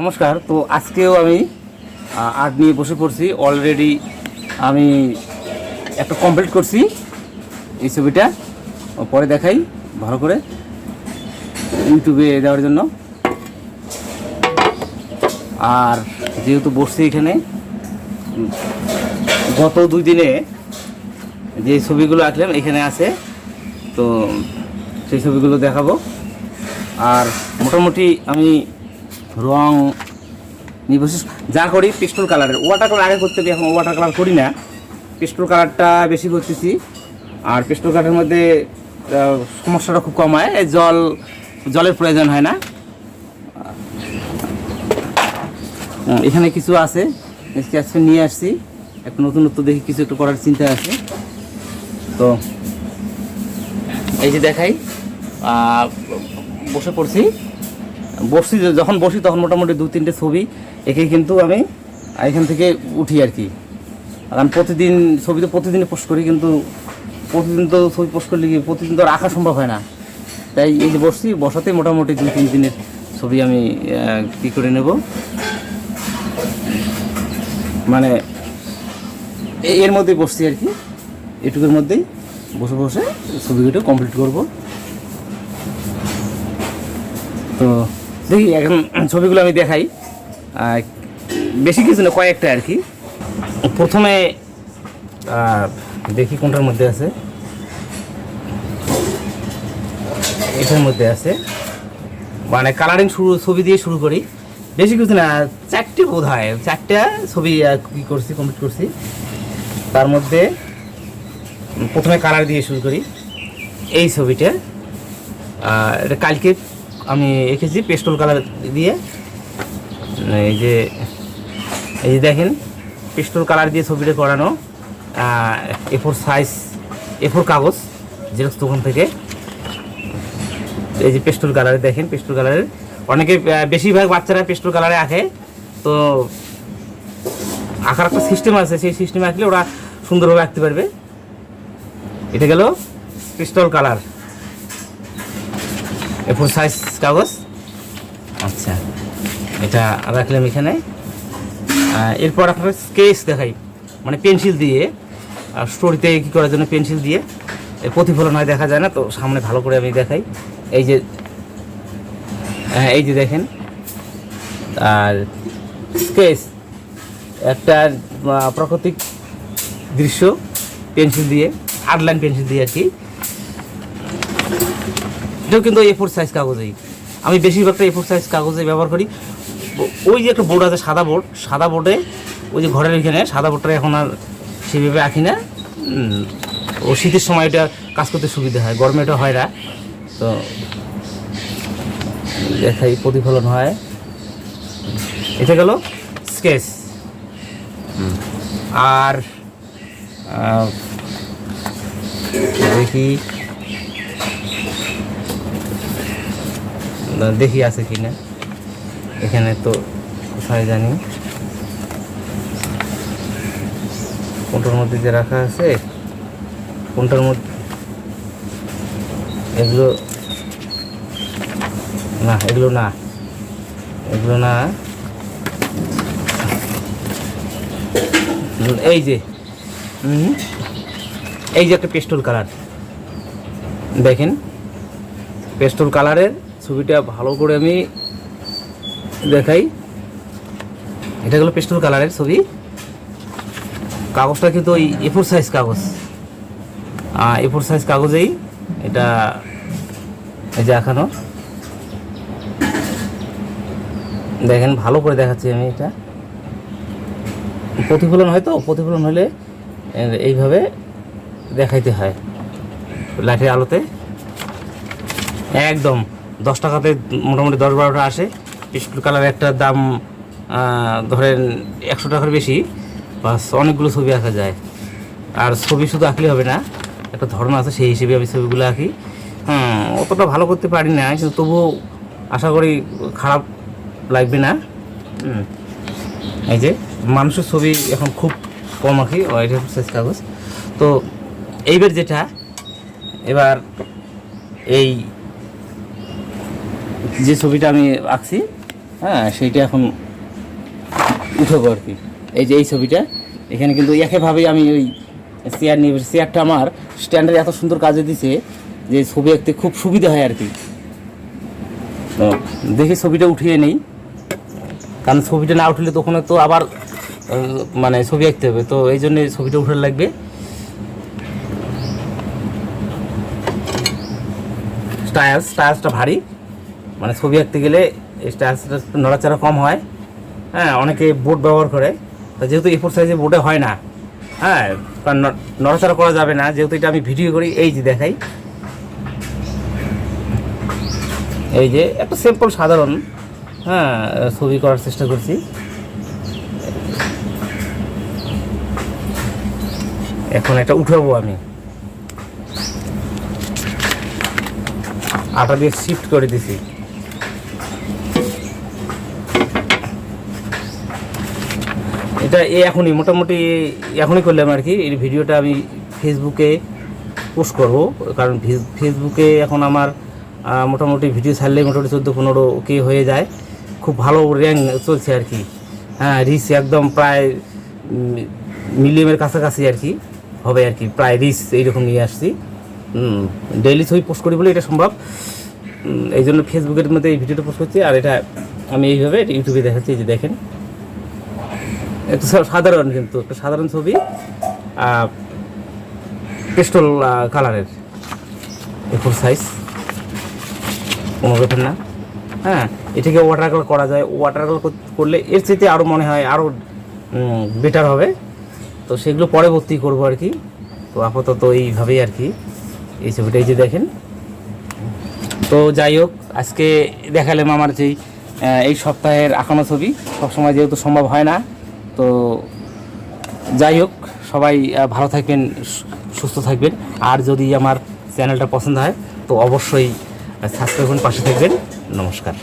নমস্কার, তো আজকেও আমি আর্ট নিয়ে বসে পড়ছি। অলরেডি আমি একটা কমপ্লিট করছি এই ছবিটা। পরে দেখাই, ভালো করে। ইউটিউবে দেওয়ার জন্য। আর যেহেতু বসছি এখানে, গত দুই দিনে যে ছবিগুলো আঁকলাম, এখানে আছে। তো সেই ছবিগুলো দেখাবো। আর মোটামুটি আমি রং নির্ভরশীল। যা করি পিস্টল কালারের। ওয়াটার কালার আগে করতে এখন ওয়াটার কালার করি না। পিস্টল কালারটা বেশি করতেছি আর পিস্টল কালারের মধ্যে সমস্যাটা খুব কম হয়। জল, জলের প্রয়োজন হয় না। এখানে কিছু আছে। স্কেচ নিয়ে আসছি। একটু নতুন নতুন দেখি কিছু একটু করার চিন্তা আছে। তো, এই যে দেখাই। বসে পড়ছি। বসছি যে- যখন বসি তখন মোটামুটি দু, তিনটে ছবি একে কিন্তু আমি এখান থেকে উঠি আর কি। কারণ প্রতিদিন ছবি তো প্রতিদিন পোস্ট করি কিন্তু প্রতিদিন তো ছবি পোস্ট করলে কি, প্রতিদিন তো রাখা সম্ভব হয় না। তাই এই যে বসছি বসাতে মোটামুটি দুই তিন দিনের ছবি আমি কী করে নেব? মানে এর মধ্যেই বসছি আর কি। এটুকুর মধ্যেই বসে বসে ছবিগুলো কমপ্লিট করব। তো দেখি, এখন ছবিগুলো আমি দেখাই। বেশি কিছু না, কয়েকটা আর কি। প্রথমে দেখি কোনটার মধ্যে আছে। এটার মধ্যে আছে। মানে কালারিং শুরু, ছবি দিয়ে শুরু করি। বেশি কিছু না, চারটে বোধ হয়। চারটা ছবি কি করছি কমপ্লিট করছি। তার মধ্যে প্রথমে কালার দিয়ে শুরু করি। এই ছবিটা এটা কালকে আমি এঁকেছি পেস্টল কালার দিয়ে। এই যে এই যে দেখেন, পেস্টল কালার দিয়ে ছবিটা করানো A four size A four কাগজ জেরক্স দোকান থেকে। এই যে পেস্টল কালারে, দেখেন পেস্টল কালারের। অনেকে বেশিরভাগ বাচ্চারা পেস্টল কালারে আঁকে, তো আঁকার একটা সিস্টেম আছে, সেই সিস্টেমে আঁকলে ওরা সুন্দরভাবে আঁকতে পারবে। এটা গেল পিস্টল কালার। এরপর সাইজ কাগজ? আচ্ছা। এটা রাখলাম এখানে। এরপর আপনার স্কেচ দেখাই। মানে পেন্সিল দিয়ে। আর স্টোরিতে কী করার জন্য পেন্সিল দিয়ে। এর প্রতিফলন হয় দেখা যায় না, তো সামনে ভালো করে আমি দেখাই। এই যে হ্যাঁ এই যে দেখেন। আর স্কেচ একটা প্রাকৃতিক দৃশ্য পেন্সিল দিয়ে আট লাইন পেন্সিল দিয়ে আর কি। এটাও কিন্তু এ ফোর সাইজ কাগজেই। আমি বেশিরভাগটা এ ফোর সাইজ কাগজে ব্যবহার করি। ওই যে একটা বোর্ড আছে, সাদা বোর্ড। সাদা বোর্ডে ওই যে ঘরের এখানে, সাদা বোর্ডটা এখন আর সেভাবে আঁকি না। ও শীতের সময় এটা কাজ করতে সুবিধা হয়, গরমে এটা হয় না। তো দেখাই, প্রতিফলন হয়। এটা গেল স্কেচ। আর দেখি। দেখি আছে কি না এখানে তো কোথায় জানি? কোনটার মধ্যে যে রাখা আছে? কোনটার মধ্যে? এগুলো না এগুলো না। এগুলো না। এই যে। এই যে একটা পেস্টল কালার। দেখেন, পেস্টল কালারের ছবিটা ভালো করে আমি দেখাই। এটা হলো পেস্টল কালারের ছবি। কাগজটা কিন্তু ওই এফোর সাইজ কাগজ। এফোর সাইজ কাগজেই এটা এই যে আঁকানো। দেখেন, ভালো করে দেখাচ্ছি আমি এটা। প্রতিফলন হয় তো? প্রতিফলন হলে এইভাবে দেখাইতে হয়। লাইটের আলোতে। একদম। দশ টাকাতে মোটামুটি দশ বারোটা আসে। পিস্টল কালার একটা দাম ধরেন একশো টাকার বেশি, বাস অনেকগুলো ছবি আঁকা যায়। আর ছবি শুধু আঁকলে হবে না, একটা ধরন আছে সেই হিসেবে আমি ছবিগুলো আঁকি। হ্যাঁ অতটা ভালো করতে পারি না, কিন্তু তবুও আশা করি খারাপ লাগবে না। এই যে মানুষের ছবি এখন খুব কম আঁকি সাইজ কাগজ। তো এইবার যেটা, এবার এই যে ছবিটা আমি আঁকছি হ্যাঁ সেইটা এখন উঠবো আর কি। এই যে এই ছবিটা, এখানে কিন্তু একইভাবেই আমি ওই চেয়ার নিয়ে চেয়ারটা আমার স্ট্যান্ডার্ড এত সুন্দর কাজে দিছে যে ছবি আঁকতে খুব সুবিধা হয় আর কি। দেখি ছবিটা উঠিয়ে নেই, কারণ ছবিটা না উঠলে তখন তো আবার মানে ছবি আঁকতে হবে। তো এই জন্যে ছবিটা উঠার লাগবে। টায়ার্স টায়ার্সটা ভারী। মানে ছবি আঁকতে গেলে টায়ার্সটা নড়াচড়া কম হয়। হ্যাঁ অনেকে বোর্ড ব্যবহার করে। তো যেহেতু এফোর সাইজে বোর্ডে হয় না হ্যাঁ কারণ নড়াচড়া করা যাবে না। যেহেতু এটা আমি ভিডিও করি, এই যে দেখাই। এই যে একটা সিম্পল সাধারণ হ্যাঁ ছবি করার চেষ্টা করছি। এখন এটা উঠাবো আমি। আটা দিয়ে শিফট করে দিছি। এটা এখনই, মোটামুটি এখনই করলাম আর কি। এই ভিডিওটা আমি ফেসবুকে পোস্ট করব, কারণ ফেস- ফেসবুকে এখন আমার মোটামুটি ভিডিও ছাড়লে মোটামুটি চোদ্দ পনেরো কে হয়ে যায়। খুব ভালো র্যাঙ্ক চলছে আর কি। হ্যাঁ রিচ একদম প্রায় মিলিয়মের কাছাকাছি আর কি হবে আর কি। প্রায় রিচ এইরকম নিয়ে আসছি। ডেইলি ছবি পোস্ট করি বলে এটা সম্ভব। এই জন্য ফেসবুকের মধ্যে এই ভিডিওটা পোস্ট করছি। আর এটা আমি এইভাবে ইউটিউবে দেখাচ্ছি যে দেখেন। সাধারণ কিন্তু, একটা সাধারণ ছবি পেস্টল কালারের এফোর সাইজ কোনো ব্যাপার না। হ্যাঁ এটাকে ওয়াটার কালার করা যায়। ওয়াটার কালার করলে এর চাইতে আরও মনে হয় আরও বেটার হবে। তো সেগুলো পরবর্তী করব আর কি। তো আপাতত এইভাবেই আর কি। এই ছবিটা এই যে দেখেন। তো যাই হোক, আজকে দেখালাম আমার যেই এই সপ্তাহের আঁকানো ছবি। সবসময় যেহেতু সম্ভব হয় না তো যাই হোক, সবাই ভালো থাকবেন সুস্থ থাকবেন। আর যদি আমার চ্যানেলটা পছন্দ হয়, তো অবশ্যই সাবস্ক্রাইব পাশে থাকবেন। নমস্কার।